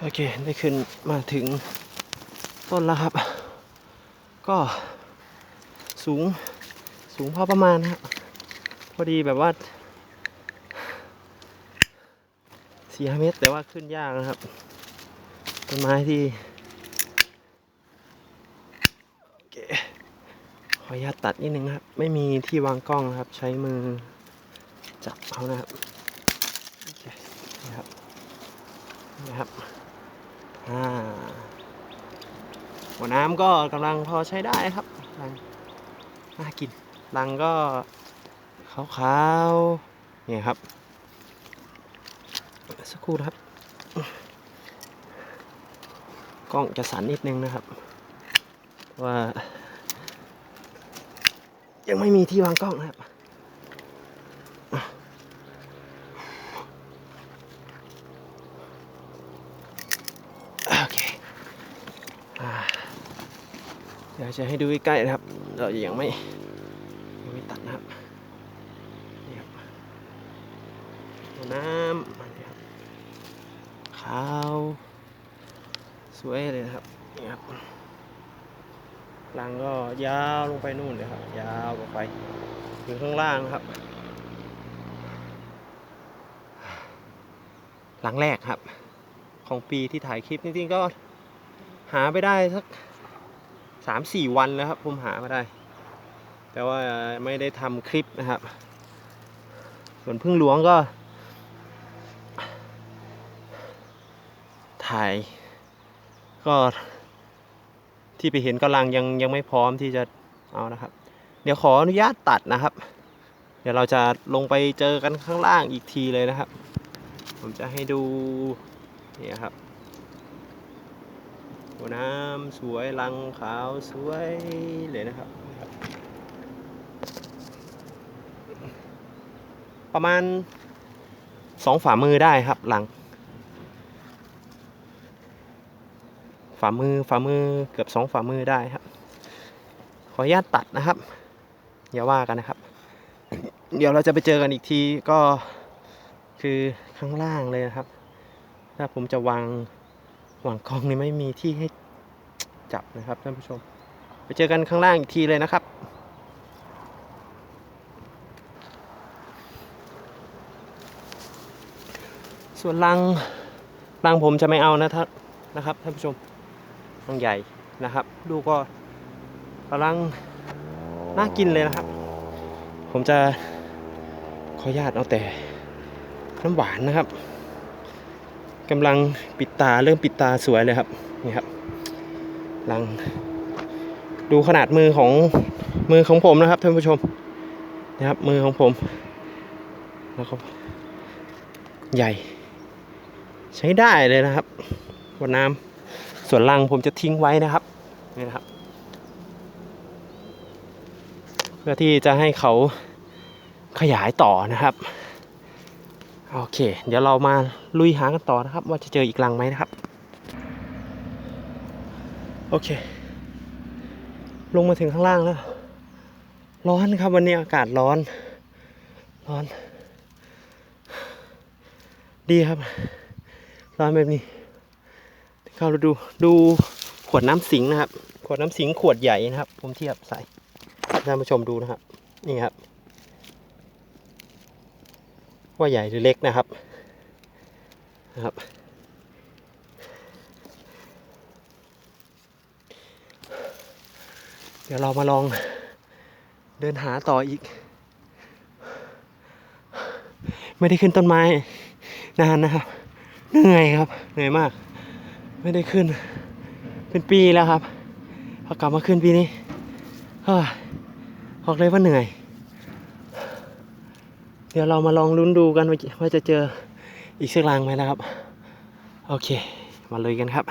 โอเค ได้ขึ้นมาถึงต้นแล้วครับ ก็สูงสูงพอประมาณนะครับ พอดีแบบว่าสี่ห้าเมตรแต่ว่าขึ้นยากนะครับต้นไม้ที่โอเคขออนุญาตตัดนิดนึงครับ ไม่มีที่วางกล้องนะครับ ใช้มือจับเอานะครับโอเคนะครับ นะครับหัวน้ำก็กำลังพอใช้ได้ครับรังน่ากินรังก็ขาวๆเนี่ยครับ สักครู่นะครับ กล้องจะสั่นนิดนึงนะครับ ว่า ยังไม่มีที่วางกล้องนะครับ โอเคอ่า เดี๋ยวจะให้ดูใกล้ๆนะครับ เรายังไม่ยังไม่ตัดนะครับนี่ครับน้ำนครับขาว สวยเลยนะครับนี่ครับรังก็ยาวลงไปนู่นเลยครับ ยาวลงไปถึงข้างล่างครับหลังแรกครับ ของปีที่ถ่ายคลิปจริงๆก็หาไปได้สัก สามสี่วันแล้วครับผมหามาได้ แต่ว่าไม่ได้ทำคลิปนะครับ ส่วนพึ่งหลวงก็ ถ่าย ก็ที่ไปเห็นกำลังยังยังไม่พร้อมที่จะเอานะครับ เดี๋ยวขออนุญาตตัดนะครับ เดี๋ยวเราจะลงไปเจอกันข้างล่างอีกทีเลยนะครับ ผมจะให้ดูนี่ครับ หัวน้ำสวยรังขาวสวยเลยนะครับ ประมาณสองฝ่ามือได้ครับหลัง ฝ่ามือฝ่ามือเกือบสองฝ่ามือได้ครับ ขออนุญาตตัดนะครับ อย่าว่ากันนะครับ เดี๋ยวเราจะไปเจอกันอีกทีก็คือข้างล่างเลยนะครับ ถ้าผมจะวาง หวางกล้องนี่ไม่มีที่ให้จับนะครับท่านผู้ชม ไปเจอกันข้างล่างอีกทีเลยนะครับ ส่วนรังรังผมจะไม่เอานะท่านนะครับท่านผู้ชมรังใหญ่นะครับ ดูก็กำลังน่ากินเลยนะครับ ผมจะขออนุญาตเอาแต่น้ำหวานนะครับ กำลังปิดตาเริ่มปิดตาสวยเลยครับนี่ครับรัง ดูขนาดมือของมือของผมนะครับท่านผู้ชมนะครับ มือของผมแล้วก็ใหญ่ ใช้ได้เลยนะครับวันน้ำส่วนรังผมจะทิ้งไว้นะครับนี่นะครับ เพื่อที่จะให้เขาขยายต่อนะครับ โอเค เดี๋ยวเรามาลุยหากันต่อนะครับ ว่าจะเจออีกรังไหมนะครับ โอเค ลงมาถึงข้างล่างแล้ว ร้อนครับวันนี้อากาศร้อน ร้อน ดีครับ ร้อนแบบนี้เข้าเราดูดูขวดน้ำสิงนะครับ ขวดน้ำสิงขวดใหญ่นะครับ ผมเทียบใส่ให้ท่านผู้ชมดูนะครับ นี่ครับ ว่าใหญ่หรือเล็กนะครับนะครับเดี๋ยวเรามาลองเดินหาต่ออีก ไม่ได้ขึ้นต้นไม้นานนะครับเหนื่อยครับเหนื่อยมาก ไม่ได้ขึ้น เป็นปีแล้วครับพอกลับมาขึ้นปีนี้เฮ้ยบอกเลยว่าเหนื่อย เดี๋ยวเรามาลองลุ้นดูกันว่าจะเจออีกสักลางไหมนะครับ โอเค มาเลยกันครับ